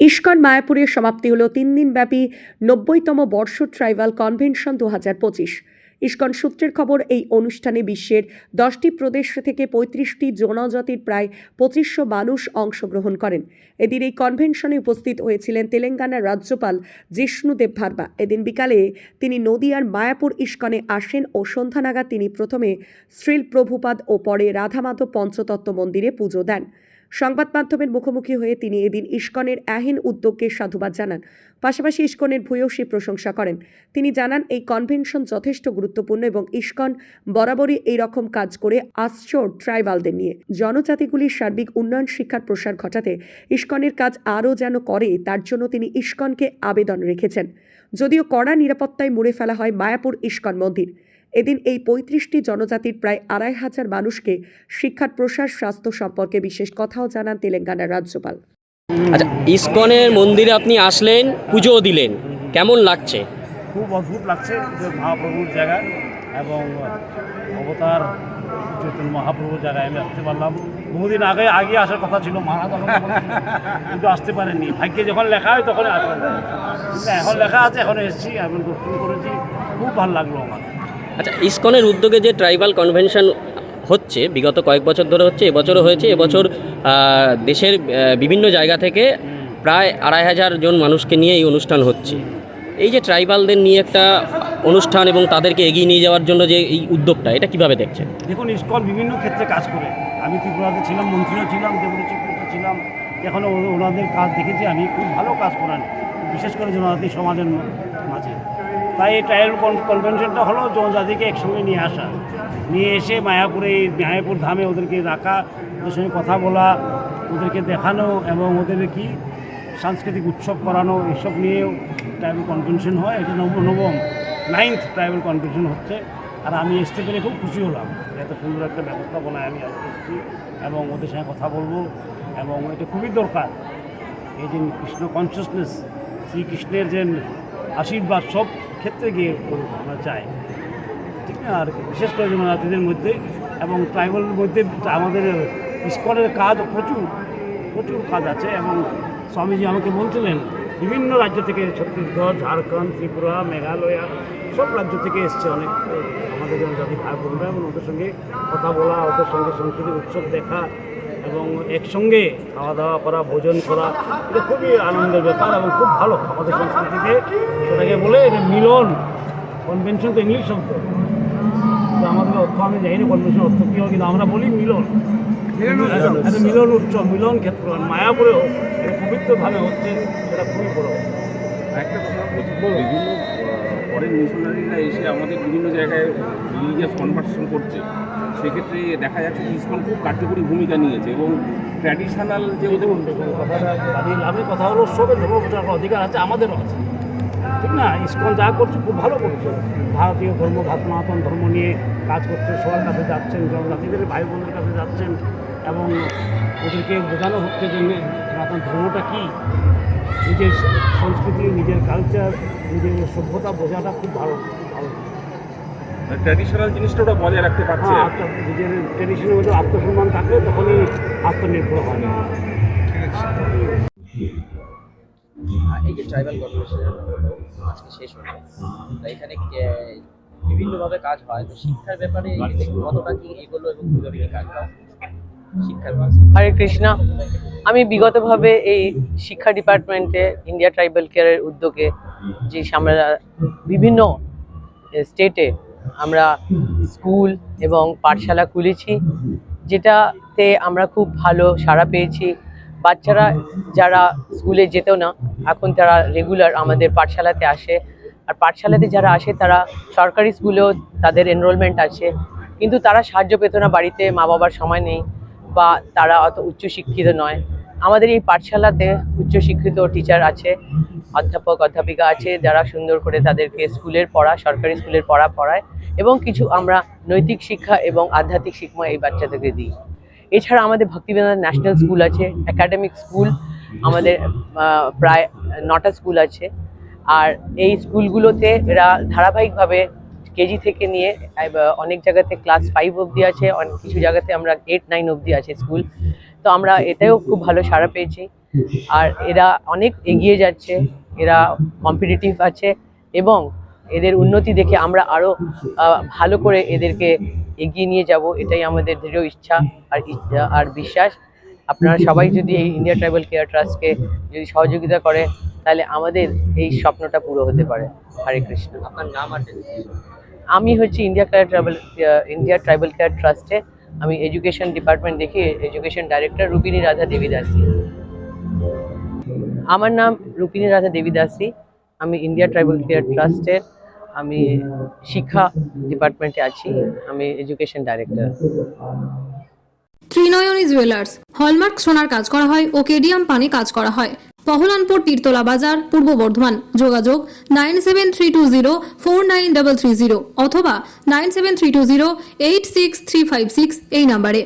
ISKCON মায়াপুরের সমাপ্তি হল তিন দিনব্যাপী নব্বইতম বর্ষ ট্রাইবাল কনভেনশন দু হাজার পঁচিশ। ইস্কন সূত্রের খবর, এই অনুষ্ঠানে বিশ্বের দশটি প্রদেশ থেকে পঁয়ত্রিশটি জনজাতির প্রায় পঁচিশশো মানুষ অংশগ্রহণ করেন। এদিন এই কনভেনশনে উপস্থিত হয়েছিলেন তেলেঙ্গানার রাজ্যপাল জিষ্ণুদেব ভার্মা। এদিন বিকালে তিনি নদিয়ার মায়াপুর ইস্কনে আসেন ও সন্ধ্যা নাগাদ তিনি প্রথমে শ্রীল প্রভুপাদ ও পরে রাধামাধব পঞ্চতত্ত্ব মন্দিরে পুজো দেন। সংবাদ মাধ্যমের মুখোমুখি হয়ে তিনি এদিন ইস্কনের অ্যাহীন উদ্যোগকে সাধুবাদ জানান। পাশাপাশি ইস্কনের ভূয়সী প্রশংসা করেন। তিনি জানান, এই কনভেনশন যথেষ্ট গুরুত্বপূর্ণ এবং ইস্কন বরাবরই এই রকম কাজ করে আসছে ট্রাইবালদের নিয়ে। জনজাতিগুলির সার্বিক উন্নয়ন শিক্ষার প্রসার ঘটাতে ইস্কনের কাজ আরও যেন করে, তার জন্য তিনি ইস্কনকে আবেদন রেখেছেন। যদিও কড়া নিরাপত্তায় মুড়ে ফেলা হয় মায়াপুর ইস্কন মন্দির। এদিন এই পঁয়ত্রিশটি জনজাতির প্রায় আড়াই হাজার মানুষকে শিক্ষার প্রসার স্বাস্থ্য সম্পর্কে বিশেষ কথাও জানান তেলেঙ্গানার রাজ্যপাল। আচ্ছা ইসকনের মন্দিরে আপনি আসলেন পুজোও দিলেন। কেমন লাগছে? খুব অদ্ভুত লাগছে মহাপ্রভুর জায়গা এবং অবতার চৈতন্য মহাপ্রভুর জায়গায় আমি আসতে পারলাম। বহুদিন আগে আগে আসার কথা ছিল আমাকে বলেছিল, কিন্তু আসতে পারেননি। ভাগ্যে যখন লেখা হয় তখন আসবেন এখন লেখা আছে এখন এসেছি এখন দর্শন করেছি। খুব ভালো লাগল আমার। আচ্ছা ইসকনের উদ্যোগে যে ট্রাইবাল কনভেনশন হচ্ছে, বিগত কয়েক বছর ধরে হচ্ছে, এবছরও হয়েছে। এবছর দেশের বিভিন্ন জায়গা থেকে প্রায় আড়াই হাজার জন মানুষকে নিয়ে এই অনুষ্ঠান হচ্ছে। এই যে ট্রাইবালদের নিয়ে একটা অনুষ্ঠান এবং তাদেরকে এগিয়ে নিয়ে যাওয়ার জন্য যে এই উদ্যোগটা, এটা কীভাবে দেখছেন? দেখুন, ইস্কন বিভিন্ন ক্ষেত্রে কাজ করে। আমি ত্রিপুরাতে ছিলাম, মন্ত্রীও ছিলাম ছিলাম। এখন ওনাদের কাজ দেখেছি, আমি খুব ভালো কাজ করেন, বিশেষ করে জনজাতি সমাজের মাঝে তাই এই ট্রায়াল কনভেনশনটা হলো জনজাতিকে একসঙ্গে নিয়ে আসা। নিয়ে এসে মায়াপুরে এই মায়াপুর ধামে ওদেরকে রাখা, ওদের সঙ্গে কথা বলা, ওদেরকে দেখানো এবং ওদের কি সাংস্কৃতিক উৎসব করানো এসব নিয়েও ট্রাইবাল কনভেনশন হয়। এটা নব- নবম নাইন্থ ট্রাইবাল কনভেনশন হচ্ছে। আর আমি আসতে পেরে খুব খুশি হলাম। এত সুন্দর একটা ব্যবস্থাপনায় আমি এসেছি এবং ওদের সঙ্গে কথা বলব এবং এটা খুবই দরকার। এই যে কৃষ্ণ কনসিয়াসনেস শ্রীকৃষ্ণের যে আশীর্বাদ সব ক্ষেত্রে গিয়ে আমরা চাই ঠিক না? আর বিশেষ করে জনজাতিদের মধ্যে এবং ট্রাইবালের মধ্যে আমাদের ইস্কনের কাজ প্রচুর প্রচুর কাজ আছে এবং স্বামীজি আমাকে বলছিলেন, বিভিন্ন রাজ্য থেকে ছত্তিশগড়, ঝাড়খণ্ড, ত্রিপুরা, মেঘালয়া, সব রাজ্য থেকে এসছে অনেক, আমাদের জনজাতি ভাই বোনরা এবং ওদের সঙ্গে কথা বলা, ওদের সঙ্গে সাংস্কৃতিক উৎসব দেখা এবং একসঙ্গে খাওয়া দাওয়া করা ভোজন করা এটা খুবই আনন্দের ব্যাপার এবং খুব ভালো আমাদের সংস্কৃতিতে। সেটাকে বলে এটা মিলন। কনভেনশন তো ইংলিশ শব্দ। তো আমাদের অর্থ আমি জানি না কনভেনশন অর্থ কী হয় কিন্তু আমরা বলি মিলন। মিলন উৎসব। মিলন ক্ষেত্র আর মায়াপুরেও পবিত্রভাবে হচ্ছে সেটা খুবই বড়। একটা কথা বিভিন্ন ফরেন মিশনারিরা এসে আমাদের বিভিন্ন জায়গায় রিলিজিয়াস কনভার্সন করছে। সেক্ষেত্রে দেখা যাচ্ছে ইসকন খুব কার্যকরী ভূমিকা নিয়েছে এবং ট্র্যাডিশনাল যে ওদের লাভের কথা হলো সবের ধর্ম অধিকার আছে, আমাদেরও আছে। ঠিক না? ইস্কন যা করছে খুব ভালো করছে। ভারতীয় ধর্ম সনাতন ধর্ম নিয়ে কাজ করছে, সবার কাছে যাচ্ছেন, জনজাতিদের ভাই বোনদের কাছে যাচ্ছেন এবং ওদেরকে বোঝানো হচ্ছে যে সনাতন ধর্মটা কী? নিজের সংস্কৃতি, নিজের কালচার নিজের সভ্যতা বোঝাটা খুব ভালো ভালো। ট্র্যাডিশনাল জিনিসটা ওটা বজায় রাখতে পারছে। হ্যাঁ, নিজের ট্রেডিশনের মধ্যে আত্মসম্মান থাকলে তখনই আত্মনির্ভর হয়। এই যে ট্রাইবাল কনভেনশন আজকে শেষ হলো। তা এখানে বিভিন্নভাবে কাজ হয়। তো শিক্ষার ব্যাপারে কতটা কি এগুলো এবং কীভাবে কি কাজ হয়? শিক্ষার হরে কৃষ্ণা। আমি বিগতভাবে এই শিক্ষা ডিপার্টমেন্টে ইন্ডিয়া ট্রাইবাল কেয়ারের উদ্যোগে যে আমরা বিভিন্ন স্টেটে আমরা স্কুল এবং পাঠশালা খুলেছি, যেটাতে আমরা খুব ভালো সাড়া পেয়েছি। বাচ্চারা যারা স্কুলে যেত না, এখন তারা রেগুলার আমাদের পাঠশালাতে আসে। আর পাঠশালাতে যারা আসে, তারা সরকারি স্কুলেও তাদের এনরোলমেন্ট আছে। কিন্তু তারা সাহায্য পেত না বাড়িতে মা বাবার সময় নেই বা তারা অত উচ্চশিক্ষিত নয়। আমাদের এই পাঠশালাতে উচ্চশিক্ষিত টিচার আছে, অধ্যাপক, অধ্যাপিকা আছে, যারা সুন্দর করে তাদেরকে স্কুলের পড়া, সরকারি স্কুলের পড়া পড়ায়। এবং কিছু আমরা নৈতিক শিক্ষা এবং আধ্যাত্মিক শিক্ষা এই বাচ্চাদেরকে দিই। এছাড়া আমাদের ভক্তিবিনোদন ন্যাশনাল স্কুল আছে, একাডেমিক স্কুল আমাদের প্রায় নটা স্কুল আছে। আর এই স্কুলগুলোতে এরা ধারাবাহিকভাবে কেজি থেকে নিয়ে অনেক জায়গাতে ক্লাস ফাইভ অবধি আছে অনেক কিছু জায়গাতে আমরা এইট নাইন অবধি আছে স্কুল। তো আমরা এতেও খুব ভালো সাড়া পেয়েছি। আর এরা অনেক এগিয়ে যাচ্ছে, এরা কম্পিটিটিভ আছে এবং এদের উন্নতি দেখে আমরা আরও ভালো করে এদেরকে এগিয়ে নিয়ে যাব এটাই আমাদের দৃঢ় ইচ্ছা আর ইচ্ছা আর বিশ্বাস। আপনারা সবাই যদি এই ইন্ডিয়া ট্রাইবাল কেয়ার ট্রাস্টকে যদি সহযোগিতা করে তাহলে আমাদের এই স্বপ্নটা পুরো হতে পারে। হরে কৃষ্ণ। আপনার নাম আছে? আমি হচ্ছে India care travel India tribal care ট্রাস্টে আমি এডুকেশন ডিপার্টমেন্ট দেখি এডুকেশন ডাইরেক্টর রূপিনী রাধা দেবীদাসী। আমার নাম রূপিনী রাধা দেবীদাসী। আমি ইন্ডিয়া ট্রাইবাল কেয়ার ট্রাস্টের আমি শিক্ষা ডিপার্টমেন্টে আছি। আমি education director Trinayani jewellers hallmark সোনার কাজ করা হয় ও কেডিয়াম পানি কাজ করা হয়। পহলানপুর তীরতলা বাজার, পূর্ব বর্ধমান। যোগাযোগ nine seven three two zero, four nine double three zero অথবা nine seven three two zero, eight six three five six এই নাম্বারে।